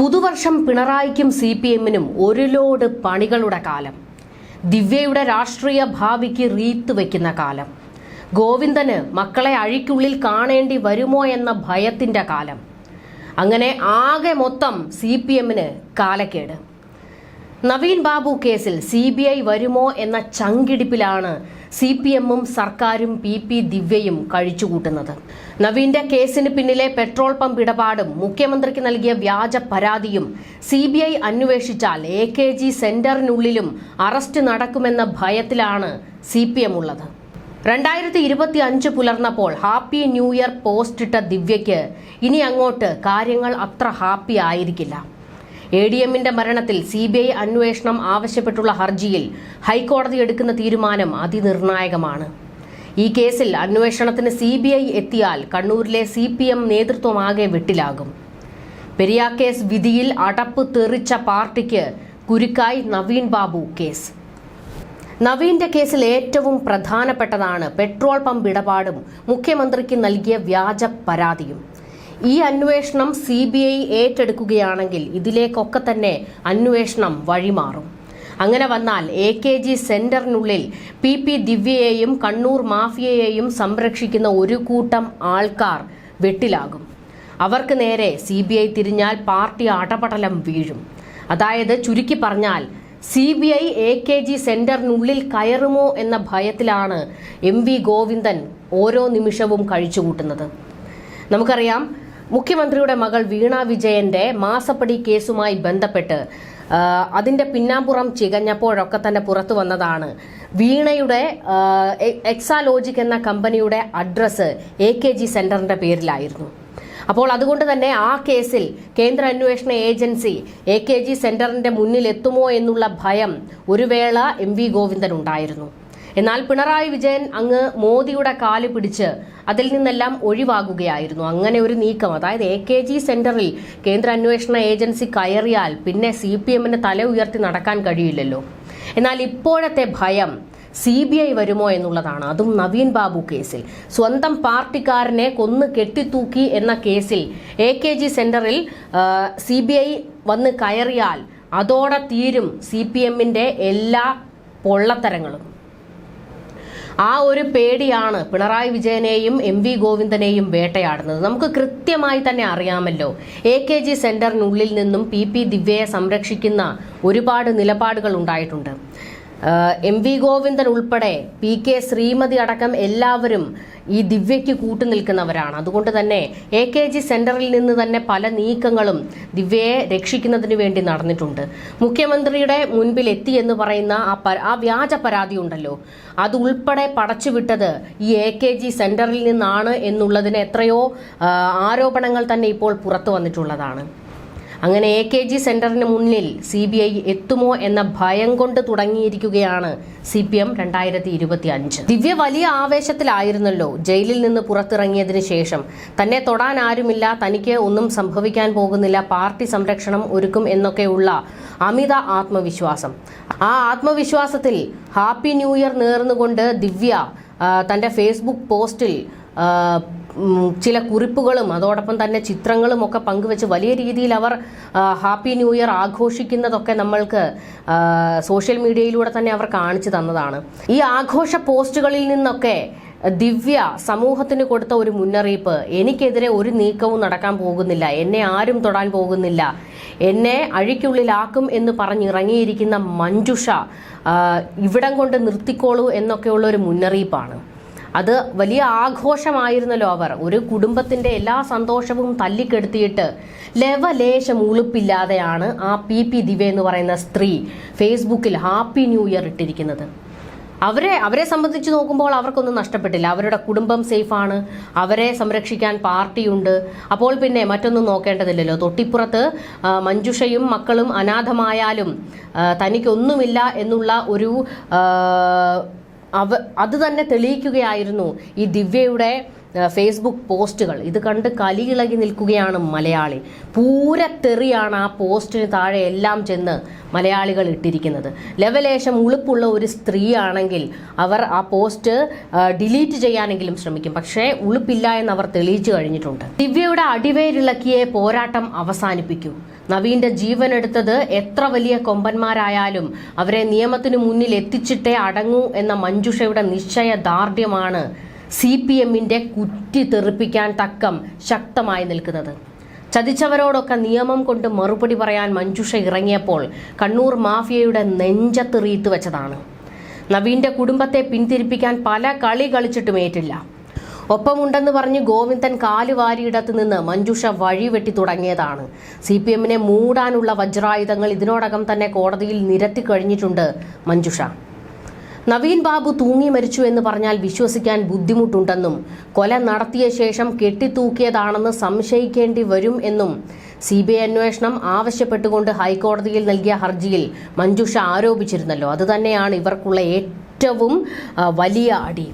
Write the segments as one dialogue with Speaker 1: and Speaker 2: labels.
Speaker 1: പുതുവർഷം പിണറായിക്കും C P എമ്മിനും ഒരു ലോഡ് പണികളുടെ കാലം. ദിവ്യയുടെ രാഷ്ട്രീയ ഭാവിക്ക് റീത്ത് വയ്ക്കുന്ന കാലം. ഗോവിന്ദന് മക്കളെ അഴിക്കുള്ളിൽ കാണേണ്ടി വരുമോ എന്ന ഭയത്തിന്റെ കാലം. അങ്ങനെ ആകെ മൊത്തം സി പി എമ്മിന് കാലക്കേട്. നവീൻ ബാബു കേസിൽ സി ബി ഐ വരുമോ എന്ന ചങ്കിടിപ്പിലാണ് സി പി എമ്മും സർക്കാരും പി പി ദിവ്യയും കഴിച്ചുകൂട്ടുന്നത്. നവീന്റെ കേസിന് പിന്നിലെ പെട്രോൾ പമ്പ് ഇടപാടും മുഖ്യമന്ത്രിക്ക് നൽകിയ വ്യാജ പരാതിയും സി ബി ഐ അന്വേഷിച്ചാൽ എ കെ ജി സെന്ററിനുള്ളിലും അറസ്റ്റ് നടക്കുമെന്ന ഭയത്തിലാണ് സി പി എം ഉള്ളത്. രണ്ടായിരത്തി ഇരുപത്തി അഞ്ച് പുലർന്നപ്പോൾ ഹാപ്പി ന്യൂ ഇയർ പോസ്റ്റ് ഇട്ട ദിവ്യയ്ക്ക് ഇനി അങ്ങോട്ട് കാര്യങ്ങൾ അത്ര ഹാപ്പി ആയിരിക്കില്ല. എ ഡി എമ്മിന്റെ മരണത്തിൽ സി ബി ഐ അന്വേഷണം ആവശ്യപ്പെട്ടുള്ള ഹർജിയിൽ ഹൈക്കോടതി എടുക്കുന്ന തീരുമാനം അതിനിർണായകമാണ്. ഈ കേസിൽ അന്വേഷണത്തിന് സി ബി ഐ എത്തിയാൽ കണ്ണൂരിലെ സി പി എം നേതൃത്വമാകെ വെട്ടിലാകും. പെരിയാർ കേസ് വിധിയിൽ അടപ്പ് തെറിച്ച പാർട്ടിക്ക് കുരുക്കായി നവീൻ ബാബു കേസ്. നവീന്റെ കേസിൽ ഏറ്റവും പ്രധാനപ്പെട്ടതാണ് പെട്രോൾ പമ്പ് ഇടപാടും മുഖ്യമന്ത്രിക്ക് നൽകിയ വ്യാജ പരാതിയും. ഈ അന്വേഷണം സി ബി ഐ ഏറ്റെടുക്കുകയാണെങ്കിൽ ഇതിലേക്കൊക്കെ തന്നെ അന്വേഷണം വഴിമാറും. അങ്ങനെ വന്നാൽ എ കെ ജി സെന്ററിനുള്ളിൽ പി പി ദിവ്യയെയും കണ്ണൂർ മാഫിയയെയും സംരക്ഷിക്കുന്ന ഒരു കൂട്ടം ആൾക്കാർ വെട്ടിലാകും. അവർക്ക് നേരെ സി ബി ഐ തിരിഞ്ഞാൽ പാർട്ടി അടപടലം വീഴും. അതായത് ചുരുക്കി പറഞ്ഞാൽ C B I A K G സെന്ററിനുള്ളിൽ കയറുമോ എന്ന ഭയത്തിലാണ് എം വി ഗോവിന്ദൻ ഓരോ നിമിഷവും കഴിച്ചുകൂട്ടുന്നത്. നമുക്കറിയാം മുഖ്യമന്ത്രിയുടെ മകൾ വീണ വിജയന്റെ മാസപ്പടി കേസുമായി ബന്ധപ്പെട്ട് അതിന്റെ പിന്നാമ്പുറം ചികഞ്ഞപ്പോഴൊക്കെ തന്നെ പുറത്തു വന്നതാണ്. വീണയുടെ എക്സാലോജിക് എന്ന കമ്പനിയുടെ അഡ്രസ് എ കെ ജി സെന്ററിന്റെ പേരിലായിരുന്നു. അപ്പോൾ അതുകൊണ്ട് തന്നെ ആ കേസിൽ കേന്ദ്ര അന്വേഷണ ഏജൻസി എ കെ ജി സെന്ററിന്റെ മുന്നിലെത്തുമോ എന്നുള്ള ഭയം ഒരു വേള എം വി ഗോവിന്ദൻ ഉണ്ടായിരുന്നു. എന്നാൽ പിണറായി വിജയൻ അങ്ങ് മോദിയുടെ കാൽ പിടിച്ച് അതിൽ നിന്നെല്ലാം ഒഴിവാകുകയായിരുന്നു. അങ്ങനെ ഒരു നീക്കം. അതായത് എ കെ ജി സെന്ററിൽ കേന്ദ്ര അന്വേഷണ ഏജൻസി കയറിയാൽ പിന്നെ സി പി എമ്മിന് തല ഉയർത്തി നടക്കാൻ കഴിയില്ലല്ലോ. എന്നാൽ ഇപ്പോഴത്തെ ഭയം സി ബി ഐ വരുമോ എന്നുള്ളതാണ്. അതും നവീൻ ബാബു കേസിൽ. സ്വന്തം പാർട്ടിക്കാരനെ കൊന്ന് കെട്ടിത്തൂക്കി എന്ന കേസിൽ എ കെ ജി സെന്ററിൽ സി ബി ഐ വന്ന് കയറിയാൽ അതോടെ തീരും സി പി എമ്മിന്റെ എല്ലാ പൊള്ളത്തരങ്ങളും. ആ ഒരു പേടിയാണ് പിണറായി വിജയനെയും എം വി ഗോവിന്ദനെയും വേട്ടയാടുന്നത്. നമുക്ക് കൃത്യമായി തന്നെ അറിയാമല്ലോ എ കെ ജി സെന്ററിനുള്ളിൽ നിന്നും പി പി ദിവ്യയെ സംരക്ഷിക്കുന്ന ഒരുപാട് നിലപാടുകൾ ഉണ്ടായിട്ടുണ്ട്. എം വി ഗോവിന്ദൻ ഉൾപ്പെടെ പി കെ ശ്രീമതി അടക്കം എല്ലാവരും ഈ ദിവ്യയ്ക്ക് കൂട്ടുനിൽക്കുന്നവരാണ് അതുകൊണ്ട് തന്നെ എ കെ ജി സെന്ററിൽ നിന്ന് തന്നെ പല നീക്കങ്ങളും ദിവ്യയെ രക്ഷിക്കുന്നതിന് വേണ്ടി നടന്നിട്ടുണ്ട്. മുഖ്യമന്ത്രിയുടെ മുൻപിൽ എത്തി എന്ന് പറയുന്ന ആ ആ വ്യാജ പരാതി ഉണ്ടല്ലോ. അത് ഉൾപ്പെടെ പടച്ചുവിട്ടത് ഈ എ കെ ജി സെന്ററിൽ നിന്നാണ് എന്നുള്ളതിന് എത്രയോ ആരോപണങ്ങൾ തന്നെ ഇപ്പോൾ പുറത്തു വന്നിട്ടുള്ളതാണ്. അങ്ങനെ എ കെ ജി സെന്ററിന് മുന്നിൽ സി ബി ഐ എത്തുമോ എന്ന ഭയം കൊണ്ട് തുടങ്ങിയിരിക്കുകയാണ് സി പി എം രണ്ടായിരത്തി ഇരുപത്തി അഞ്ച് ദിവ്യ വലിയ ആവേശത്തിലായിരുന്നല്ലോ ജയിലിൽ നിന്ന് പുറത്തിറങ്ങിയതിന് ശേഷം. തന്നെ തൊടാൻ ആരുമില്ല തനിക്ക് ഒന്നും സംഭവിക്കാൻ പോകുന്നില്ല പാർട്ടി സംരക്ഷണം ഒരുക്കും എന്നൊക്കെയുള്ള അമിത ആത്മവിശ്വാസം. ആ ആത്മവിശ്വാസത്തിൽ ഹാപ്പി ന്യൂ ഇയർ നേർന്നുകൊണ്ട് ദിവ്യ തന്റെ ഫേസ്ബുക്ക് പോസ്റ്റിൽ ചില കുറിപ്പുകളും അതോടൊപ്പം തന്നെ ചിത്രങ്ങളും ഒക്കെ പങ്കുവെച്ച് വലിയ രീതിയിൽ അവർ ഹാപ്പി ന്യൂ ഇയർ ആഘോഷിക്കുന്നതൊക്കെ നമ്മൾക്ക് സോഷ്യൽ മീഡിയയിലൂടെ തന്നെ അവർ കാണിച്ചു തന്നതാണ്. ഈ ആഘോഷ പോസ്റ്റുകളിൽ നിന്നൊക്കെ ദിവ്യ സമൂഹത്തിന് കൊടുത്ത ഒരു മുന്നറിയിപ്പ് എനിക്കെതിരെ ഒരു നീക്കവും നടക്കാൻ പോകുന്നില്ല എന്നെ ആരും തൊടാൻ പോകുന്നില്ല എന്നെ അഴിക്കുള്ളിലാക്കും എന്ന് പറഞ്ഞിറങ്ങിയിരിക്കുന്ന മഞ്ജുഷ ഇവിടം കൊണ്ട് നിർത്തിക്കോളൂ എന്നൊക്കെയുള്ള ഒരു മുന്നറിയിപ്പാണ്. അത് വലിയ ആഘോഷമായിരുന്നല്ലോ അവർ. ഒരു കുടുംബത്തിന്റെ എല്ലാ സന്തോഷവും തല്ലിക്കെടുത്തിയിട്ട് ലവലേശം ഉളുപ്പില്ലാതെയാണ് ആ പി പി ദിവ്യ എന്ന് പറയുന്ന സ്ത്രീ ഫേസ്ബുക്കിൽ ഹാപ്പി ന്യൂ ഇയർ ഇട്ടിരിക്കുന്നത്. അവരെ അവരെ സംബന്ധിച്ച് നോക്കുമ്പോൾ അവർക്കൊന്നും നഷ്ടപ്പെട്ടില്ല. അവരുടെ കുടുംബം സേഫാണ്. അവരെ സംരക്ഷിക്കാൻ പാർട്ടിയുണ്ട്. അപ്പോൾ പിന്നെ മറ്റൊന്നും നോക്കേണ്ടതില്ലല്ലോ. തൊട്ടിപ്പുറത്ത് മഞ്ജുഷയും മക്കളും അനാഥമായാലും തനിക്കൊന്നുമില്ല എന്നുള്ള ഒരു അവ അത് തന്നെ തെളിയിക്കുകയായിരുന്നു ഈ ദിവ്യയുടെ ഫേസ്ബുക്ക് പോസ്റ്റുകൾ. ഇത് കണ്ട് കലിയിളകി നിൽക്കുകയാണ് മലയാളി. പൂരത്തെറിയാണ് ആ പോസ്റ്റിന് താഴെ എല്ലാം ചെന്ന് മലയാളികൾ ഇട്ടിരിക്കുന്നത്. ലവലേശം ഉളുപ്പുള്ള ഒരു സ്ത്രീ ആണെങ്കിൽ അവർ ആ പോസ്റ്റ് ഡിലീറ്റ് ചെയ്യാനെങ്കിലും ശ്രമിക്കും. പക്ഷേ ഉളുപ്പില്ല എന്ന് അവർ തെളിയിച്ചു കഴിഞ്ഞിട്ടുണ്ട്. ദിവ്യയുടെ അടിവേരിളക്കിയെ പോരാട്ടം അവസാനിപ്പിക്കൂ. നവീന്റെ ജീവൻ എടുത്തത് എത്ര വലിയ കൊമ്പന്മാരായാലും അവരെ നിയമത്തിനു മുന്നിൽ എത്തിച്ചിട്ടേ അടങ്ങൂ എന്ന മഞ്ജുഷയുടെ നിശ്ചയ നിശ്ചയദാർഢ്യമാണ് സി പി എമ്മിന്റെ കുറ്റി തെറിപ്പിക്കാൻ തക്കം ശക്തമായി നിൽക്കുന്നത്. ചതിച്ചവരോടൊക്കെ നിയമം കൊണ്ട് മറുപടി പറയാൻ മഞ്ജുഷ ഇറങ്ങിയപ്പോൾ കണ്ണൂർ മാഫിയയുടെ നെഞ്ചത്തെറിയിത്ത് വെച്ചതാണ്. നവീന്റെ കുടുംബത്തെ പിന്തിരിപ്പിക്കാൻ പല കളി കളിച്ചിട്ടും ഏറ്റില്ല. ഒപ്പമുണ്ടെന്ന് പറഞ്ഞ് ഗോവിന്ദൻ കാലുവാരിയിടത്ത് നിന്ന് മഞ്ജുഷ വഴിവെട്ടി തുടങ്ങിയതാണ്. സി പി എമ്മിനെ മൂടാനുള്ള വജ്രായുധങ്ങൾ ഇതിനോടകം തന്നെ കോടതിയിൽ നിരത്തി കഴിഞ്ഞിട്ടുണ്ട് മഞ്ജുഷ. നവീൻ ബാബു തൂങ്ങി മരിച്ചു എന്ന് പറഞ്ഞാൽ വിശ്വസിക്കാൻ ബുദ്ധിമുട്ടുണ്ടെന്നും കൊല നടത്തിയ ശേഷം കെട്ടിത്തൂക്കിയതാണെന്ന് സംശയിക്കേണ്ടി വരും എന്നും സി ബി ഐ അന്വേഷണം ആവശ്യപ്പെട്ടുകൊണ്ട് ഹൈക്കോടതിയിൽ നൽകിയ ഹർജിയിൽ മഞ്ജുഷ ആരോപിച്ചിരുന്നല്ലോ. അതുതന്നെയാണ് ഇവർക്കുള്ള ഏറ്റവും വലിയ അടി.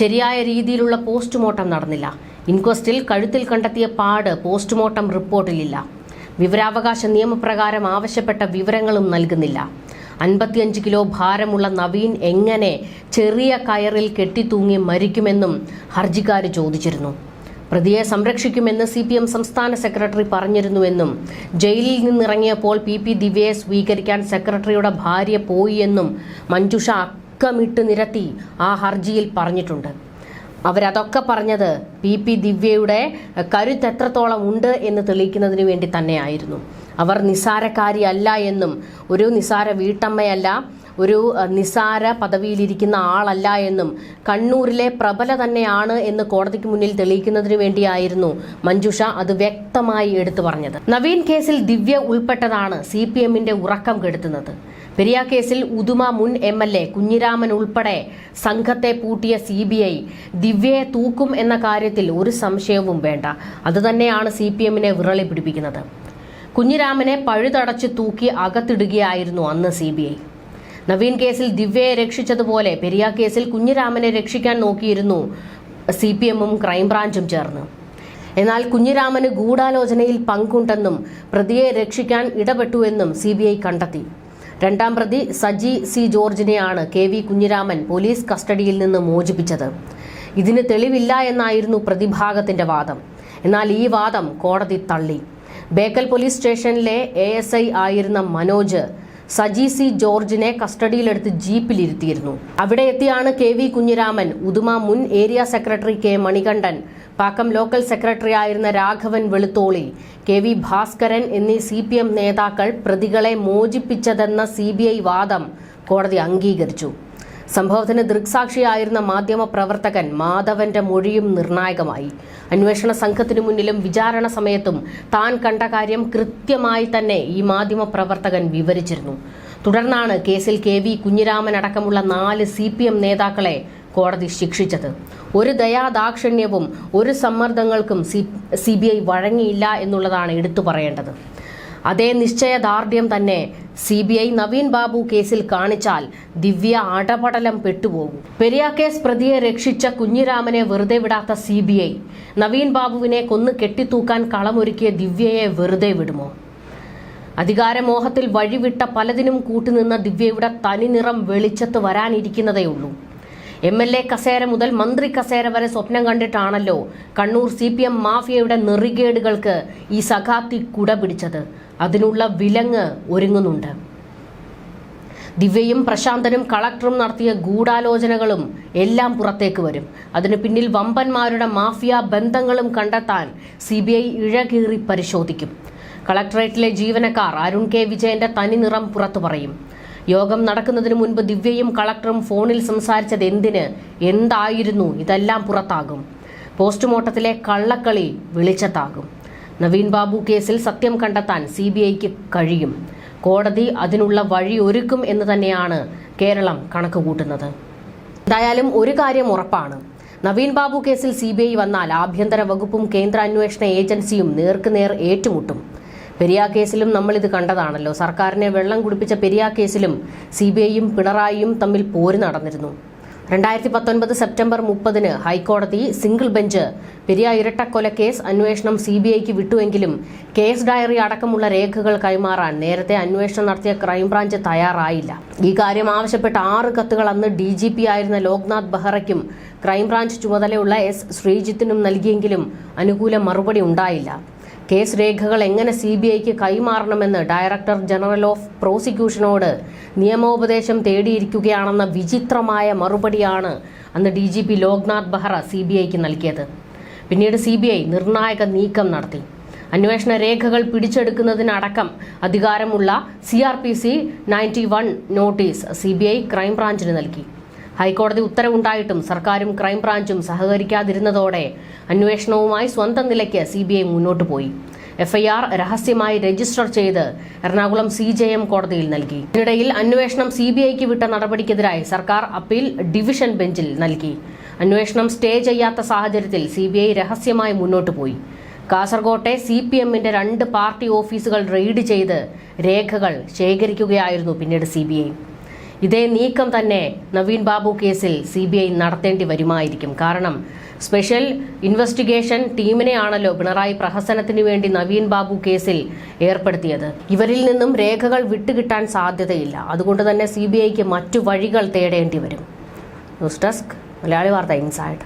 Speaker 1: ശരിയായ രീതിയിലുള്ള പോസ്റ്റ്മോർട്ടം നടന്നില്ല. ഇൻക്വസ്റ്റിൽ കഴുത്തിൽ കണ്ടെത്തിയ പാട് പോസ്റ്റ്മോർട്ടം റിപ്പോർട്ടിലില്ല. വിവരാവകാശ നിയമപ്രകാരം ആവശ്യപ്പെട്ട വിവരങ്ങളും നൽകുന്നില്ല. അൻപത്തിയഞ്ച് കിലോ ഭാരമുള്ള നവീൻ എങ്ങനെ ചെറിയ കയറിൽ കെട്ടിത്തൂങ്ങി മരിക്കുമെന്നും ഹർജിക്കാർ ചോദിച്ചിരുന്നു. പ്രതിയെ സംരക്ഷിക്കുമെന്ന് സി പി എം സംസ്ഥാന സെക്രട്ടറി പറഞ്ഞിരുന്നുവെന്നും ജയിലിൽ നിന്നിറങ്ങിയപ്പോൾ പി പി ദിവ്യയെ സ്വീകരിക്കാൻ സെക്രട്ടറിയുടെ ഭാര്യ പോയി എന്നും മഞ്ജുഷ അക്കമിട്ട് നിരത്തി ആ ഹർജിയിൽ പറഞ്ഞിട്ടുണ്ട്. അവരതൊക്കെ പറഞ്ഞത് പി പി ദിവ്യയുടെ കരുത്ത് എത്രത്തോളം ഉണ്ട് എന്ന് തെളിയിക്കുന്നതിന് വേണ്ടി തന്നെയായിരുന്നു. അവർ നിസാരക്കാരിയല്ല എന്നും ഒരു നിസാര വീട്ടമ്മയല്ല ഒരു നിസാര പദവിയിലിരിക്കുന്ന ആളല്ല എന്നും കണ്ണൂരിലെ പ്രബല തന്നെയാണ് എന്ന് കോടതിക്ക് മുന്നിൽ തെളിയിക്കുന്നതിനു വേണ്ടിയായിരുന്നു മഞ്ജുഷ അത് വ്യക്തമായി എടുത്തു പറഞ്ഞത്. നവീൻ കേസിൽ ദിവ്യ ഉൾപ്പെട്ടതാണ് സി പി എമ്മിന്റെ ഉറക്കം കെടുത്തുന്നത്. പെരിയ കേസിൽ ഉദുമ മുൻ എം എൽ എ കുഞ്ഞിരാമൻ ഉൾപ്പെടെ സംഘത്തെ പൂട്ടിയ സി ബി ഐ ദിവ്യയെ തൂക്കും എന്ന കാര്യത്തിൽ ഒരു സംശയവും വേണ്ട. അതുതന്നെയാണ് സി പി എമ്മിനെ വിറളി പിടിപ്പിക്കുന്നത്. കുഞ്ഞിരാമനെ പഴുതടച്ച് തൂക്കി അകത്തിടുകയായിരുന്നു അന്ന് സി ബി ഐ നവീൻ കേസിൽ ദിവ്യയെ രക്ഷിച്ചതുപോലെ പെരിയ കേസിൽ കുഞ്ഞിരാമനെ രക്ഷിക്കാൻ നോക്കിയിരുന്നു സി പി എമ്മും ക്രൈംബ്രാഞ്ചും ചേർന്ന്. എന്നാൽ കുഞ്ഞിരാമന് ഗൂഢാലോചനയിൽ പങ്കുണ്ടെന്നും പ്രതിയെ രക്ഷിക്കാൻ ഇടപെട്ടുവെന്നും സി ബി ഐ കണ്ടെത്തി. രണ്ടാം പ്രതി സജി സി ജോർജിനെയാണ് കെ വി കുഞ്ഞിരാമൻ പോലീസ് കസ്റ്റഡിയിൽ നിന്ന് മോചിപ്പിച്ചത്. ഇതിന് തെളിവില്ല എന്നായിരുന്നു പ്രതിഭാഗത്തിന്റെ വാദം. എന്നാൽ ഈ വാദം കോടതി തള്ളി. ബേക്കൽ പോലീസ് സ്റ്റേഷനിലെ എ ആയിരുന്ന മനോജ് സജി സി ജോർജിനെ കസ്റ്റഡിയിലെടുത്ത് ജീപ്പിലിരുത്തിയിരുന്നു. അവിടെ എത്തിയാണ് കെ വി കുഞ്ഞിരാമൻ ഉദുമ മുൻ area secretary K Manikandan Pakkam local secretary ആയിരുന്ന രാഘവൻ വെളുത്തോളി കെ വി ഭാസ്കരൻ എന്നീ സി പി എം നേതാക്കൾ പ്രതികളെ മോചിപ്പിച്ചതെന്ന സി ബി ഐ വാദം കോടതി അംഗീകരിച്ചു. സംഭവത്തിന് ദൃക്സാക്ഷിയായിരുന്ന മാധ്യമ പ്രവർത്തകൻ മാധവന്റെ മൊഴിയും നിർണായകമായി. അന്വേഷണ സംഘത്തിനു മുന്നിലും വിചാരണ സമയത്തും താൻ കണ്ട കാര്യം കൃത്യമായി തന്നെ ഈ മാധ്യമ പ്രവർത്തകൻ വിവരിച്ചിരുന്നു. തുടർന്നാണ് കേസിൽ കെ വി കുഞ്ഞിരാമൻ അടക്കമുള്ള നാല് സി പി എം നേതാക്കളെ കോടതി ശിക്ഷിച്ചത്. ഒരു ദയാദാക്ഷിണ്യവും ഒരു സമ്മർദ്ദങ്ങൾക്കും സി ബി ഐ വഴങ്ങിയില്ല എന്നുള്ളതാണ് എടുത്തു പറയേണ്ടത്. അതേ നിശ്ചയദാർഢ്യം തന്നെ C B I Naveen Babu കേസിൽ കാണിച്ചാൽ ദിവ്യ അടപടലം പെട്ടുപോകും. പെരിയ കേസ് പ്രതിയെ രക്ഷിച്ച കുഞ്ഞിരാമനെ വെറുതെ വിടാത്ത സി ബി ഐ നവീൻ ബാബുവിനെ കൊന്നു കെട്ടിത്തൂക്കാൻ കളമൊരുക്കിയ ദിവ്യയെ വെറുതെ വിടുമോ? അധികാരമോഹത്തിൽ വഴിവിട്ട പലതിനും കൂട്ടുനിന്ന ദിവ്യയുടെ തനിനിറം വെളിച്ചത്ത് വരാനിരിക്കുന്നതേയുള്ളൂ. എം എൽ എ കസേര മുതൽ മന്ത്രി കസേര വരെ സ്വപ്നം കണ്ടിട്ടാണല്ലോ കണ്ണൂർ സി പി എം മാഫിയയുടെ നെറികേടുകൾക്ക് ഈ സഖാത്തി കുട പിടിച്ചത് അതിനുള്ള വിലങ്ങ് ഒരുങ്ങുന്നുണ്ട്. ദിവ്യയും പ്രശാന്തനും കളക്ടറും നടത്തിയ ഗൂഢാലോചനകളും എല്ലാം പുറത്തേക്ക് വരും. അതിനു പിന്നിൽ വമ്പന്മാരുടെ മാഫിയ ബന്ധങ്ങളും കണ്ടെത്താൻ സി ബി ഐ ഇഴകീറി പരിശോധിക്കും. കളക്ടറേറ്റിലെ ജീവനക്കാർ അരുൺ കെ വിജയന്റെ തനി നിറം പുറത്തു പറയും. യോഗം നടക്കുന്നതിന് മുൻപ് ദിവ്യയും കളക്ടറും ഫോണിൽ സംസാരിച്ചത് എന്തിന് എന്തായിരുന്നു ഇതെല്ലാം പുറത്താകും. പോസ്റ്റ്മോർട്ടത്തിലെ കള്ളക്കളി വെളിച്ചത്താകും നവീൻ ബാബു കേസിൽ സത്യം കണ്ടെത്താൻ സി ബി ഐക്ക് കഴിയും. കോടതി അതിനുള്ള വഴി ഒരുക്കും എന്ന് തന്നെയാണ് കേരളം കണക്ക് കൂട്ടുന്നത് എന്തായാലും ഒരു കാര്യം ഉറപ്പാണ്. നവീൻ ബാബു കേസിൽ സി ബി ഐ വന്നാൽ ആഭ്യന്തര വകുപ്പും കേന്ദ്ര അന്വേഷണ ഏജൻസിയും നേർക്കുനേർ ഏറ്റുമുട്ടും. പെരിയ കേസിലും നമ്മൾ ഇത് കണ്ടതാണല്ലോ. സർക്കാരിനെ വെള്ളം കുടിപ്പിച്ച പെരിയ കേസിലും സി ബി ഐയും പിണറായിയും തമ്മിൽ പോര് നടന്നിരുന്നു. രണ്ടായിരത്തി പത്തൊൻപത് സെപ്റ്റംബർ മുപ്പതിന് ഹൈക്കോടതി സിംഗിൾ ബെഞ്ച് പെരിയ ഇരട്ടക്കൊല കേസ് അന്വേഷണം സി ബി ഐക്ക് വിട്ടുവെങ്കിലും കേസ് ഡയറി അടക്കമുള്ള രേഖകൾ കൈമാറാൻ നേരത്തെ അന്വേഷണം നടത്തിയ ക്രൈംബ്രാഞ്ച് തയ്യാറായില്ല. ഈ കാര്യം ആവശ്യപ്പെട്ട ആറ് കത്തുകൾ അന്ന് ഡി ജി പി ആയിരുന്ന ലോക്നാഥ് ബെഹ്റയ്ക്കും ക്രൈംബ്രാഞ്ച് ചുമതലയുള്ള എസ് ശ്രീജിത്തിനും നൽകിയെങ്കിലും അനുകൂല മറുപടി ഉണ്ടായില്ല. കേസ് രേഖകൾ എങ്ങനെ സി ബി ഐക്ക് കൈമാറണമെന്ന് ഡയറക്ടർ ജനറൽ ഓഫ് പ്രോസിക്യൂഷനോട് നിയമോപദേശം തേടിയിരിക്കുകയാണെന്ന വിചിത്രമായ മറുപടിയാണ് അന്ന് D G P Loknath Behra C B ഐക്ക് നൽകിയത്. പിന്നീട് സി ബി ഐ നിർണായക നീക്കം നടത്തി. അന്വേഷണ രേഖകൾ പിടിച്ചെടുക്കുന്നതിനടക്കം അധികാരമുള്ള C R P C ninety one notice C B I ക്രൈംബ്രാഞ്ചിന് നൽകി. ഹൈക്കോടതി ഉത്തരവുണ്ടായിട്ടും സർക്കാരും ക്രൈംബ്രാഞ്ചും സഹകരിക്കാതിരുന്നതോടെ അന്വേഷണവുമായി സ്വന്തം നിലയ്ക്ക് സി മുന്നോട്ട് പോയി. എഫ്ഐആർ രഹസ്യമായി രജിസ്റ്റർ ചെയ്ത് എറണാകുളം സി ജെ എം കോടതിയിൽ നൽകി. ഇതിനിടയിൽ അന്വേഷണം സി ബി ഐക്ക് വിട്ട നടപടിക്കെതിരായി സർക്കാർ അപ്പീൽ ഡിവിഷൻ ബെഞ്ചിൽ നൽകി. അന്വേഷണം സ്റ്റേ ചെയ്യാത്ത സാഹചര്യത്തിൽ സി ബി ഐ രഹസ്യമായി മുന്നോട്ടു പോയി. കാസർകോട്ടെ സി പി എമ്മിന്റെ രണ്ട് പാർട്ടി ഓഫീസുകൾ റെയ്ഡ് ചെയ്ത് രേഖകൾ ശേഖരിക്കുകയായിരുന്നു പിന്നീട് സി ബി ഐ ഇതേ നീക്കം തന്നെ നവീൻ ബാബു കേസിൽ സി ബി ഐ നടത്തേണ്ടി വരുമായിരിക്കും. കാരണം സ്പെഷ്യൽ ഇൻവെസ്റ്റിഗേഷൻ ടീമിനെയാണല്ലോ പിണറായി പ്രഹസനത്തിന് വേണ്ടി നവീൻ ബാബു കേസിൽ ഏർപ്പെടുത്തിയത്. ഇവരിൽ നിന്നും രേഖകൾ വിട്ടുകിട്ടാൻ സാധ്യതയില്ല. അതുകൊണ്ട് തന്നെ സി ബി ഐക്ക് മറ്റു വഴികൾ തേടേണ്ടി വരും. ന്യൂസ് ഡെസ്ക് മലയാളി വാർത്ത ഇൻസൈഡ്.